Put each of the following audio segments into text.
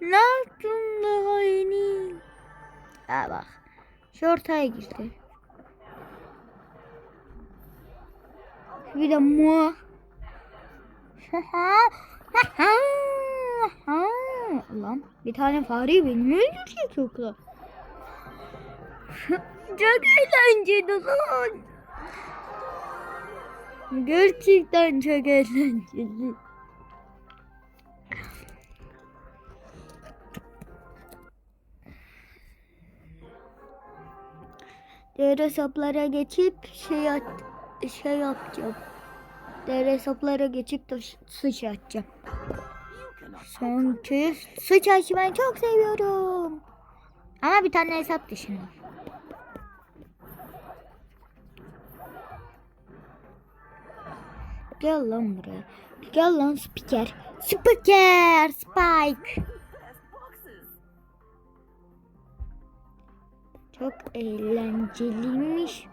Ne yaptın daha yeni? Ha bak. Şu ortaya girdi. Bir de mu. Lan bir tane fareyi beni öldürecek yoksa. Çok eğlenceli lan. Gerçekten çok eğlenceli. Diğer hesaplara geçip şey at, şey yapacağım. Diğer hesaplara geçip de sıç atacağım. Çünkü sıç açmayı çok seviyorum. Ama bir tane hesap dışında. Gel lan buraya. Gel lan spiker. Spiker. Spike. Çok eğlenceliymiş.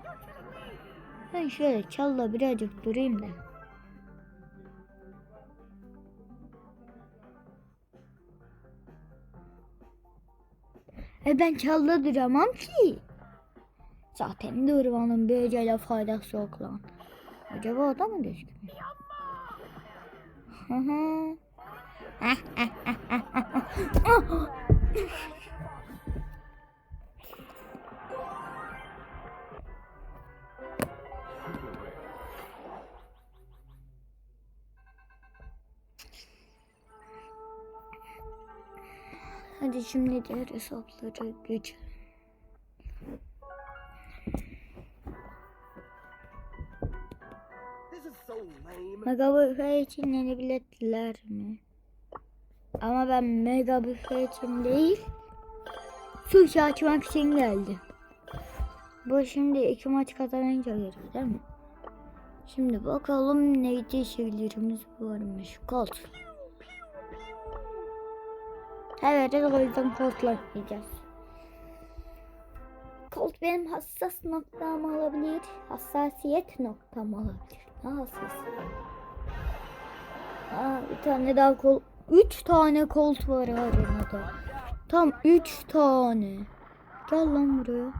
Ben şöyle çalla birazcık durayım da. E ben çalla duramam ki. Zaten durmanın böylece faydası yok lan. Acaba o da mı gözükmüyor? Hadi şimdi diğer hesaplara geçelim. Mega büfe için yeni biletler mi? Ama ben mega büfe için değil, sushi açmak için geldim. Bu şimdi iki maç kazanınca geliyor değil mi? Şimdi bakalım neydi şeylerimiz varmış. Colt. Evet, o yüzden Colt'la gideceğiz. Colt benim hassas noktam olabilir. Hassasiyet noktam olabilir. Ne hassas? Aa, bir tane daha kol. Üç tane Colt var arenada. Tam üç tane. Gel lan buraya.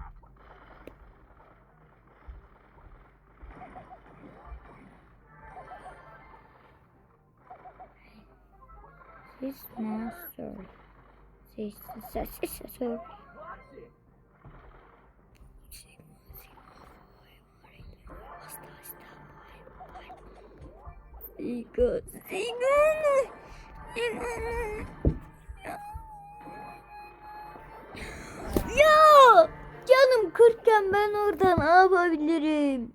This master. Successor. Sigo, sigo. Ya canım kırkken ben orada ne yapabilirim?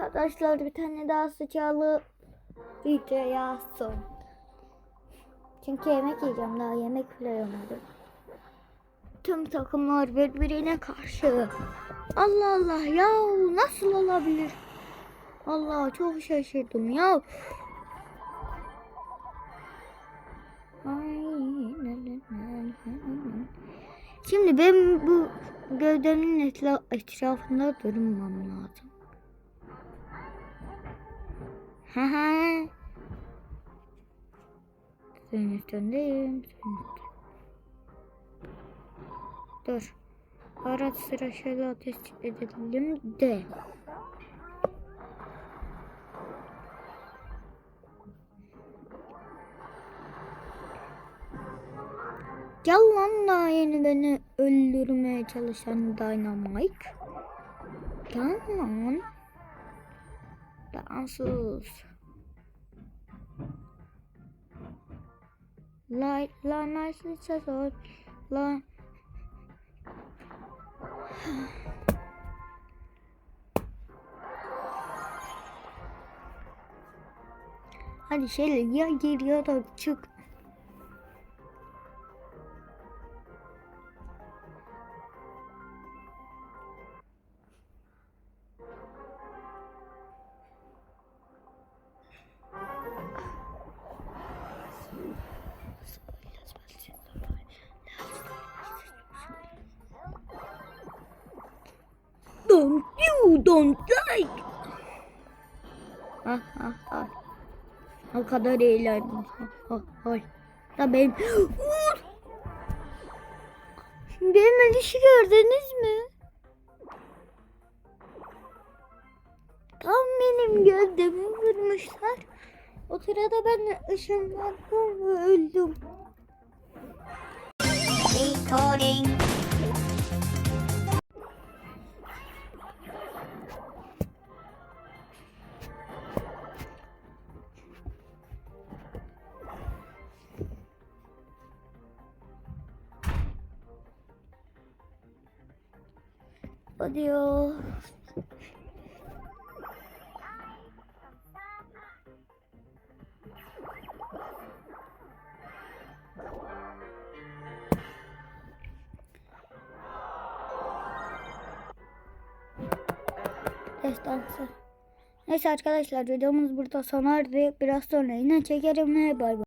Arkadaşlar bir tane daha sıçalı videoya son. Çünkü yemek yiyeceğim daha yemek bile yemedim. Tüm takımlar birbirine karşı. Allah Allah ya nasıl olabilir? Allah çok şaşırdım ya. Şimdi ben bu gövdemin etrafında durmam lazım. Hı hı. Senin üstündeyim. Senin üstünde. Dur. Ara sıra şöyle ateş edelim de. Gel lan daha yeni beni öldürmeye çalışan Dynamite. Gel lan. Dansız. La la nice sesor. La Hadi şöyle ya ya da çık. Don't you don't like. Ha ha ha. O kadar eğlendim. Ha ha ha. Da benim. Vur! Benim ölüşü gördünüz mü? Tam benim gövdemi vurmuşlar. O sırada ben ışınlandım ve öldüm. Recording. Ya. Destansı. Neyse arkadaşlar videomuz burada sona erdi. Biraz sonra yine çekerim bay bay.